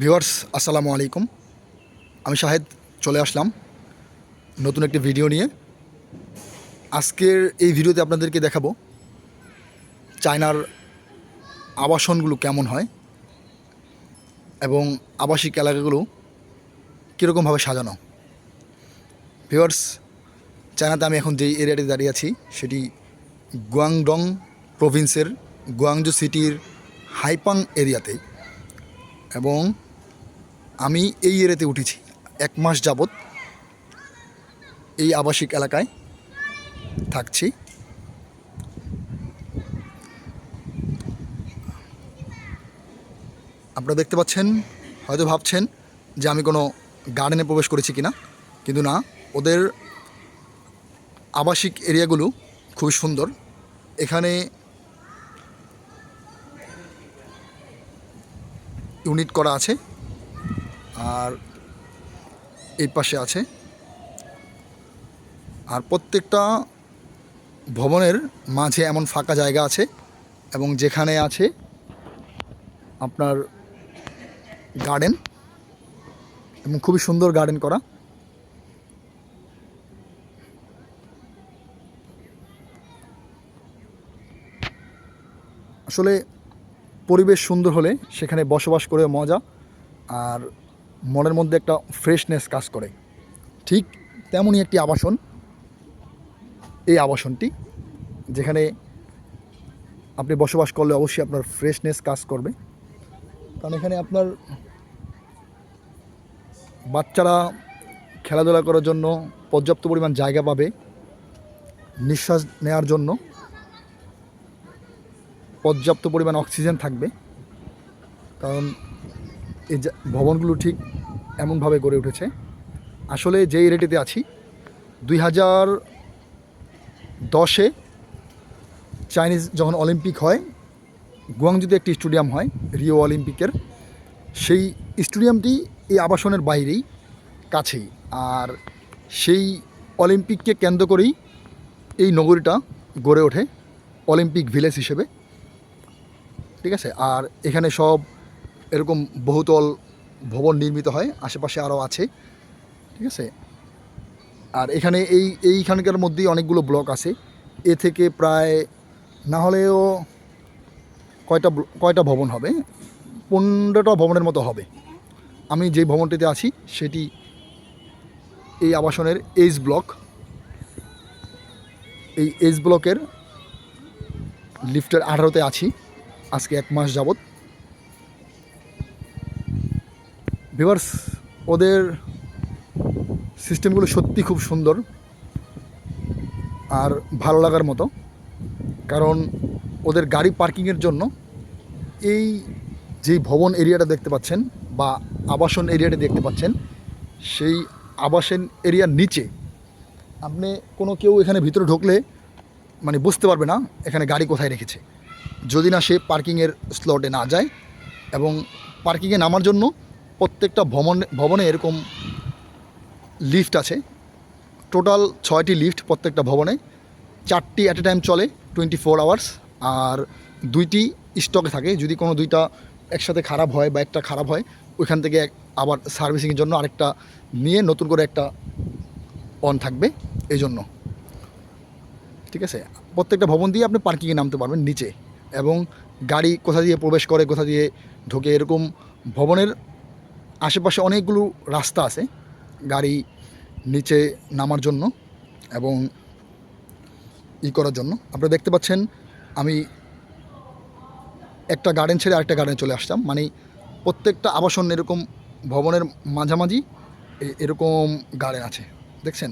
Viewers, আসসালামু আলাইকুম। আমি শাহেদ, চলে আসলাম নতুন একটি ভিডিও নিয়ে। আজকের এই ভিডিওতে আপনাদেরকে দেখাবো চায়নার আবাসনগুলো কেমন হয় এবং আবাসিক এলাকাগুলো কীরকমভাবে সাজানো। ভিউয়ার্স, চায়নাতে আমি এখন যেই এরিয়াতে দাঁড়িয়ে আছি সেটি গুয়াংডং প্রভিন্সের গুয়াংজু সিটির হাইপাং এরিয়াতে এবং আমি এই এরিয়াতে উঠেছি, এক মাস যাবৎ এই আবাসিক এলাকায় থাকছি। আপনারা দেখতে পাচ্ছেন, হয়তো ভাবছেন যে আমি কোনো গার্ডেনে প্রবেশ করেছি কিনা, কিন্তু না, ওদের আবাসিক এরিয়াগুলো খুবই সুন্দর। এখানে ইউনিট করা আছে। আর এই পাশে আছে। আর প্রত্যেকটা ভবনের মাঝে এমন ফাঁকা জায়গা আছে এবং যেখানে আছে আপনার গার্ডেন এবং খুবই সুন্দর গার্ডেন করা। আসলে পরিবেশ সুন্দর হলে সেখানে বসবাস করে মজা। আর মনের মধ্যে একটা ফ্রেশনেস কাজ করে। ঠিক তেমনই একটি আবাসন। এই আবাসনটি, যেখানে আপনি বসবাস করলে অবশ্যই আপনার ফ্রেশনেস কাজ করবে। কারণ এখানে আপনার বাচ্চারা খেলাধুলা করার জন্য পর্যাপ্ত পরিমাণ জায়গা পাবে, নিঃশ্বাস নেওয়ার জন্য পর্যাপ্ত পরিমাণ অক্সিজেন থাকবে। কারণ এই ভবনগুলো ঠিক এমনভাবে গড়ে উঠেছে। আসলে যেই রেটেতে আছি, দুই হাজার দশে চাইনিজ যখন অলিম্পিক হয়, গুয়াংজুতে একটি স্টেডিয়াম হয়, রিও অলিম্পিকের। সেই স্টেডিয়ামটি এই আবাসনের বাইরেই, কাছেই। আর সেই অলিম্পিককে কেন্দ্র করেই এই নগরীটা গড়ে ওঠে, অলিম্পিক ভিলেজ হিসেবে। ঠিক আছে? আর এখানে সব এরকম বহুতল ভবন নির্মিত হয়, আশেপাশে আরও আছে, ঠিক আছে? আর এখানে এই, এইখানকার মধ্যেই অনেকগুলো ব্লক আছে। এ থেকে প্রায়, না হলেও কয়টা কয়টা ভবন হবে? পনেরোটা ভবনের মতো হবে। আমি যে ভবনটিতে আছি, সেটি এই আবাসনের এইচ ব্লক। এই এইচ ব্লকের লিফটের আঠারোতে আছি। আজকে এক মাস যাবৎ। ভিভার্স ওদের সিস্টেমগুলো সত্যি খুব সুন্দর আর ভালো লাগার মতো। কারণ ওদের গাড়ি পার্কিংয়ের জন্য এই যে ভবন এরিয়াটা দেখতে পাচ্ছেন বা আবাসন এরিয়াটা দেখতে পাচ্ছেন, সেই আবাসন এরিয়ার নিচে আপনি কোনো কেউ এখানে ভিতরে ঢুকলে মানে বুঝতে পারবে না এখানে গাড়ি কোথায় রেখেছে। যদি না সে পার্কিংয়ের স্লটে না যায় এবং পার্কিংয়ে নামার জন্য প্রত্যেকটা ভবন ভবনে এরকম লিফট আছে। টোটাল ছয়টি লিফট প্রত্যেকটা ভবনে। চারটি অ্যাট এ টাইম চলে টোয়েন্টি ফোর আওয়ার্স আর দুইটি স্টকে থাকে। যদি কোনো দুইটা একসাথে খারাপ হয় বা একটা খারাপ হয়, ওইখান থেকে আবার সার্ভিসিংয়ের জন্য আরেকটা নিয়ে নতুন করে একটা অন থাকবে এই জন্য ঠিক আছে? প্রত্যেকটা ভবন দিয়ে আপনি পার্কিংয়ে নামতে পারবেন নিচে। এবং গাড়ি কোথা দিয়ে প্রবেশ করে, কোথা দিয়ে ঢোকে, এরকম ভবনের আশেপাশে অনেকগুলো রাস্তা আছে, গাড়ি নিচে নামার জন্য এবং ই করার জন্য। আপনারা দেখতে পাচ্ছেন, আমি একটা গার্ডেন ছেড়ে আরেকটা গার্ডেনে চলে আসতাম মানে প্রত্যেকটা আবাসন এরকম ভবনের মাঝামাঝি এরকম গার্ডেন আছে। দেখছেন?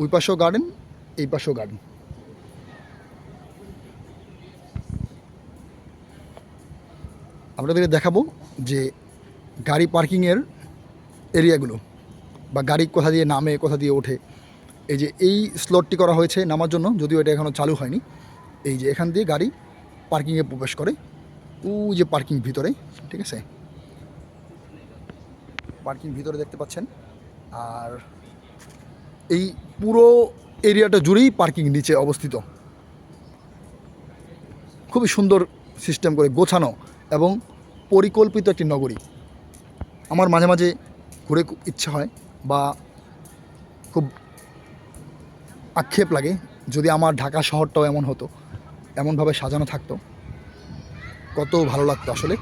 ওই পাশেও গার্ডেন, এই পাশেও গার্ডেন। আপনাদেরকে দেখাবো যে গাড়ি পার্কিংয়ের এরিয়াগুলো বা গাড়ি কোথা দিয়ে নামে, কোথা দিয়ে ওঠে, এই যে এই স্লটটি করা হয়েছে নামার জন্য, যদিও এটা এখনও চালু হয়নি, এই যে এখান দিয়ে গাড়ি পার্কিংয়ে প্রবেশ করে ও যে পার্কিং ভিতরে, ঠিক আছে? পার্কিং ভিতরে দেখতে পাচ্ছেন, আর এই পুরো এরিয়াটা জুড়েই পার্কিং নিচে অবস্থিত। খুবই সুন্দর সিস্টেম করে গোছানো এবং পরিকল্পিত একটি নগরী। আমার মাঝে মাঝে ঘুরে ইচ্ছা হয় বা খুব আক্ষেপ লাগে যদি আমার ঢাকা শহরটাও এমন হতো, এমনভাবে সাজানো থাকতো। কত ভালো লাগতো আসলে।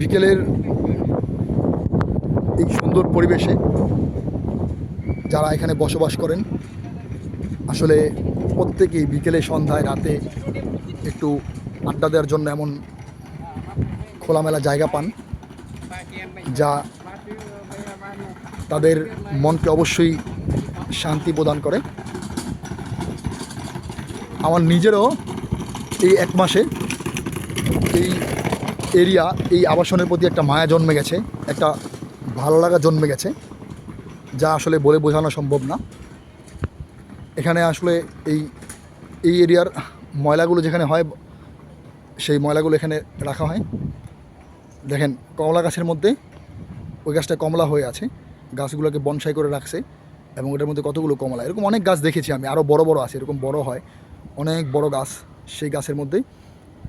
বিকেলের এই সুন্দর পরিবেশে যারা এখানে বসবাস করেন, আসলে প্রত্যেকেই বিকেলে সন্ধ্যায় রাতে একটু আড্ডা দেওয়ার জন্য এমন খোলামেলা জায়গা পান, যা তাদের মনকে অবশ্যই শান্তি প্রদান করে। আমার নিজেরও এই এক মাসে এই এরিয়া, এই আবাসনের প্রতি একটা মায়া জন্মে গেছে, একটা ভালো লাগা জন্মে গেছে। যা আসলে বলে বোঝানো সম্ভব না। এখানে আসলে এই এই এরিয়ার ময়লাগুলো যেখানে হয়, সেই ময়লাগুলো এখানে রাখা হয়। দেখেন, কমলা গাছের মধ্যে ওই গাছটা কমলা হয়ে আছে। গাছগুলোকে বনসাই করে রাখছে এবং ওটার মধ্যে কতগুলো কমলা। এরকম অনেক গাছ দেখেছি আমি, আরও বড় বড় আছে, এরকম বড় হয়। অনেক বড় গাছ সেই গাছের মধ্যে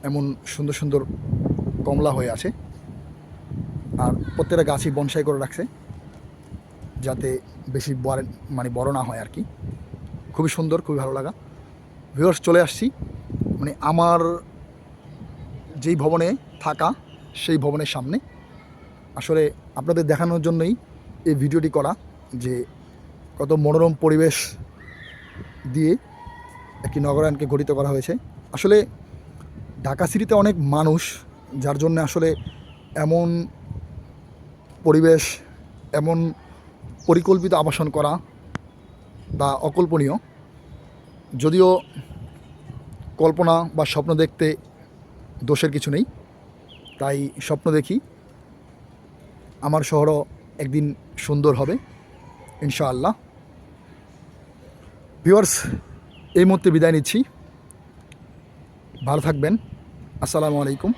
এমন সুন্দর সুন্দর কমলা হয়ে আছে। আর প্রত্যেকটা গাছই বনসাই করে রাখছে। যাতে বেশি বড় মানে বড় না হয় আর কি। খুবই সুন্দর, খুবই ভালো লাগা। ভিউয়ার্স চলে আসছি। মানে আমার যেই ভবনে থাকা, সেই ভবনের সামনে। আসলে আপনাদের দেখানোর জন্যই এই ভিডিওটি করা, যে কত মনোরম পরিবেশ দিয়ে একটি নগরায়ণকে গঠিত করা হয়েছে। আসলে ঢাকা সিটিতে অনেক মানুষ, যার জন্য আসলে এমন পরিবেশ, এমন পরিকল্পিত আবাসন করা তা অকল্পনীয়। যদিও কল্পনা বা স্বপ্ন দেখতে দোষের কিছু নেই, তাই স্বপ্ন দেখি আমার শহরও একদিন সুন্দর হবে, ইনশাআল্লাহ। ভিউয়ার্স, এই মুহূর্তে বিদায় নিচ্ছি। ভালো থাকবেন। আসসালামু আলাইকুম।